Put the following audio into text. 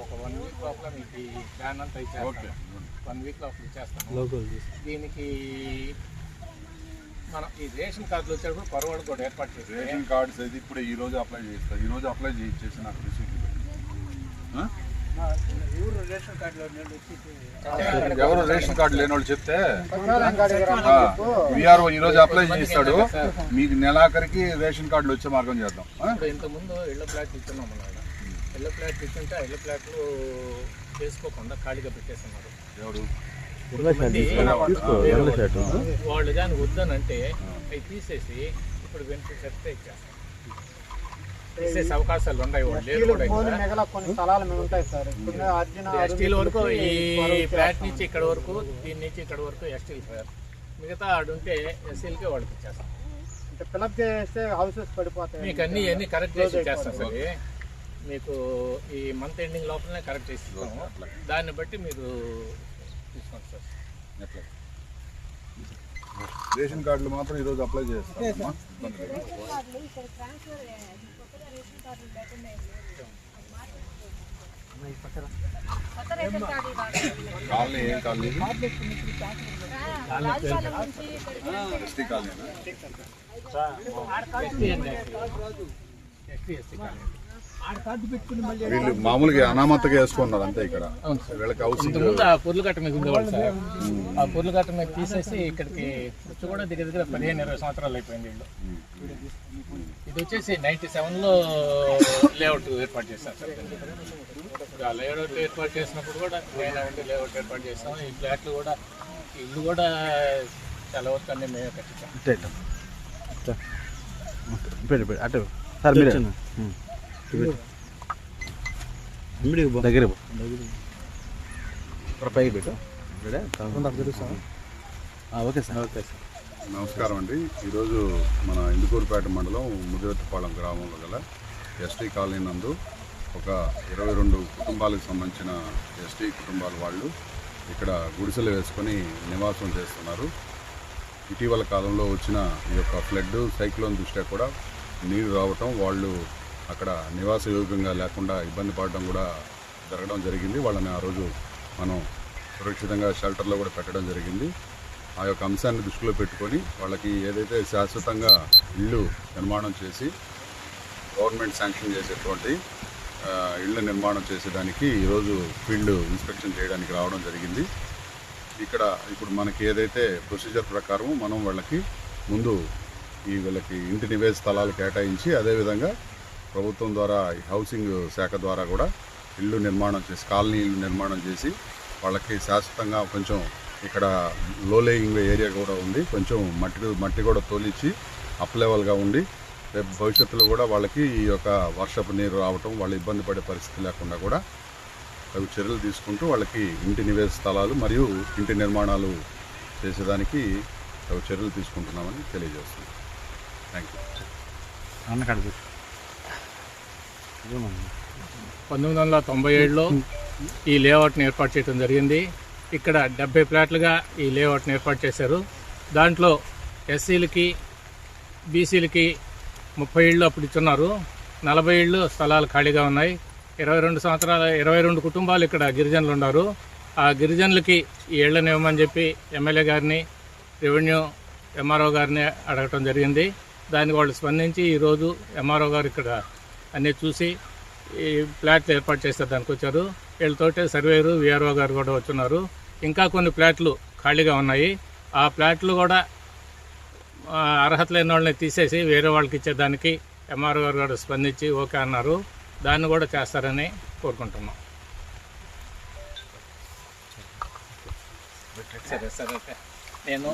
ఒక one week లోపల మీకు ఈ ప్లాన్ అంతా ఓకే ఇచ్చేస్తాను వన్ వీక్ లోపల ఇచ్చేస్తాను. దీనికి మనం ఈ రేషన్ కార్డులు వచ్చేటప్పుడు పరవాడు కూడా ఏర్పాటు చేసి రేషన్ కార్డ్స్ అయితే ఇప్పుడు ఈ రోజు అప్లై చేస్తా. ఈ రోజు అప్లై చేసి నాకు రిసీట్ ఎవరు రేషన్ కార్డులో నేను వచ్చి ఎవరు రేషన్ కార్డు లేని వాళ్ళు చెప్తే? విఆర్ఓ ఈ రోజు అప్లై చేస్తాడు మీకు నెలాఖరికి రేషన్ కార్డులు వచ్చే మార్గం చేద్దాం. ఇంతకుముందు ఇళ్ళ ఫ్లాట్లు ఇచ్చున్నాం ఫ్లాట్లు ఇచ్చుంటే ఆ ఇళ్ళ ఫ్లాట్లు చేసుకోకుండా ఖాళీగా పెట్టేస్తున్నారు. వాళ్ళు. కానీ వద్దనంటే అవి తీసేసి ఇప్పుడు బెనిఫిట్ చెప్తే ఇచ్చేస్తాం తీసేసే అవకాశాలు ఉన్నాయి వాళ్ళు లేదు కూడా ఫోన్ ఇక్కడ. మిగల కొన్ని స్థలాలు మేము ఉంటాయి సార్. ఎస్టీల వరకు ఈ ఫ్లాట్ నుంచి ఇక్కడ వరకు దీని నుంచి ఇక్కడ వరకు ఎస్టీలు సార్ మిగతా ఆడుంటే ఎస్సీలకే వాళ్ళకి ఇచ్చేస్తాం ఫిలప్ చేస్తే హౌసెస్ పడిపోతాయి. మీకు అన్ని అన్ని కరెక్ట్ చేసి ఇచ్చేస్తాం సార్. మీకు ఈ మంత్ ఎండింగ్ లోపలనే కరెక్ట్ చేసి ఇస్తాము దాన్ని బట్టి మీరు తీసుకోండి సార్ ఎట్లా? రేషన్ కార్డులు మాత్రం ఈ రోజు అప్లై చేస్తాం అమ్మా. ఇబ్బంది లేదు. రేషన్ కార్డులు ఇక్కడ ట్రాన్స్ఫర్ కొత్తగా రేషన్ కార్డులు లేకుండా ఏం లేదు. కొత్త రేషన్ కార్డులు కాదు. కాలనీ ఏం కాలనీ ఇది? ఆ, రాజపాలెం నుంచి ఇక్కడికి ఎస్టీ కాలనీనా ఎస్టీ అండి. ఎస్టీ ఎస్టీ కాలనీ వీళ్ళు మామూలుగా అనామతగా వేసుకున్నారు అంతే ఇక్కడ అవును సార్ వీళ్ళకి హౌసింగ్ ఇంతకుముందు ఆ పొర్లు కట్ట మీద ఉండేవాళ్ళు సార్ ఆ పొర్లు కట్ట మీద తీసేసి ఇక్కడికి వచ్చి కూడా దగ్గర దగ్గర పదిహేను ఇరవై సంవత్సరాలు అయిపోయింది వీళ్ళు ఇది వచ్చేసి నైన్టీ సెవెన్లో లేఅవుట్ ఏర్పాటు చేశారు సార్. ఆ లేఅవుట్ ఏర్పాటు చేసినప్పుడు కూడా ఉండి లేఅవుట్ ఏర్పాటు చేస్తాం ఈ ఫ్లాట్లు కూడా ఇల్లు కూడా చాలా వరకు అన్ని మేమే కట్టించాం అటు సార్ మీరు దగ్గర పైకి పెట్టు. Okay sir. Okay sir. నమస్కారం అండి. ఈరోజు మన ఇందుకూరుపేట మండలం ముదిరెత్తిపాలెం గ్రామంలో గల ఎస్టీ కాలనీ నందు ఒక ఇరవై రెండు కుటుంబాలకు సంబంధించిన ఎస్టీ కుటుంబాల వాళ్ళు ఇక్కడ గుడిసెలు వేసుకొని నివాసం చేస్తున్నారు. ఇటీవల కాలంలో వచ్చిన ఈ యొక్క ఫ్లడ్ సైక్లోన్ దృష్ట్యా కూడా నీరు రావటం వాళ్ళు అక్కడ నివాస యోగ్యంగా లేకుండా ఇబ్బంది పడడం కూడా జరగడం జరిగింది. వాళ్ళని ఆ రోజు మనం సురక్షితంగా షెల్టర్లో కూడా పెట్టడం జరిగింది. ఆ యొక్క అంశాన్ని దృష్టిలో పెట్టుకొని వాళ్ళకి ఏదైతే శాశ్వతంగా ఇళ్ళు నిర్మాణం చేసి గవర్నమెంట్ శాంక్షన్ చేసేటువంటి ఇళ్ళ నిర్మాణం చేసేదానికి ఈరోజు ఫీల్డ్ ఇన్స్పెక్షన్ చేయడానికి రావడం జరిగింది. ఇక్కడ ఇప్పుడు మనకి ఏదైతే ప్రొసీజర్ ప్రకారం మనం వాళ్ళకి ముందు ఈ వీళ్ళకి ఇంటి నివేశ స్థలాలు కేటాయించి అదేవిధంగా ప్రభుత్వం ద్వారా ఈ హౌసింగ్ శాఖ ద్వారా కూడా ఇల్లు నిర్మాణం చేసి కాలనీ ఇల్లు నిర్మాణం చేసి వాళ్ళకి శాశ్వతంగా కొంచెం ఇక్కడ లో లేయింగ్ ఏరియా కూడా ఉంది. కొంచెం మట్టి మట్టి కూడా తోలిచ్చి అప్ లెవెల్గా ఉండి రేపు భవిష్యత్తులో కూడా వాళ్ళకి ఈ యొక్క వర్షపు నీరు రావటం వాళ్ళు ఇబ్బంది పడే పరిస్థితి లేకుండా కూడా తగు చర్యలు తీసుకుంటూ వాళ్ళకి ఇంటి నివేశ స్థలాలు మరియు ఇంటి నిర్మాణాలు చేసేదానికి తగు చర్యలు తీసుకుంటున్నామని తెలియజేస్తున్నాం. థ్యాంక్ యూ అన్న కాడ పెట్టు ఇదేమన్నా? పంతొమ్మిది వందల తొంభై ఏడులో ఈ లేఅవుట్ని ఏర్పాటు చేయడం జరిగింది. ఇక్కడ డెబ్బై ఫ్లాట్లుగా ఈ లేఅవుట్ని ఏర్పాటు చేశారు. దాంట్లో ఎస్సీలకి బీసీలకి ముప్పై ఇళ్ళు అప్పుడు ఇచ్చున్నారు. నలభై ఇళ్ళు స్థలాలు ఖాళీగా ఉన్నాయి. ఇరవై రెండు సంవత్సరాల ఇరవై రెండు కుటుంబాలు ఇక్కడ గిరిజనులు ఉన్నారు. ఆ గిరిజనులకి ఈ ఇళ్ళని ఇవ్వమని చెప్పి ఎమ్మెల్యే గారిని రెవెన్యూ ఎంఆర్ఓ గారిని అడగటం జరిగింది. దానికి వాళ్ళు స్పందించి ఈరోజు ఎంఆర్ఓ గారు ఇక్కడ అన్నీ చూసి ఈ ఫ్లాట్లు ఏర్పాటు చేసే దానికి వచ్చారు. వీళ్ళతోటే సర్వేరు విఆర్ఓ గారు కూడా వచ్చున్నారు. ఇంకా కొన్ని ఫ్లాట్లు ఖాళీగా ఉన్నాయి. ఆ ఫ్లాట్లు కూడా అర్హత లేని వాళ్ళని తీసేసి వేరే వాళ్ళకి ఇచ్చేదానికి ఎంఆర్ఓ గారు కూడా స్పందించి ఓకే అన్నారు. దాన్ని కూడా చేస్తారని కోరుకుంటున్నాం. సరే సరే నేను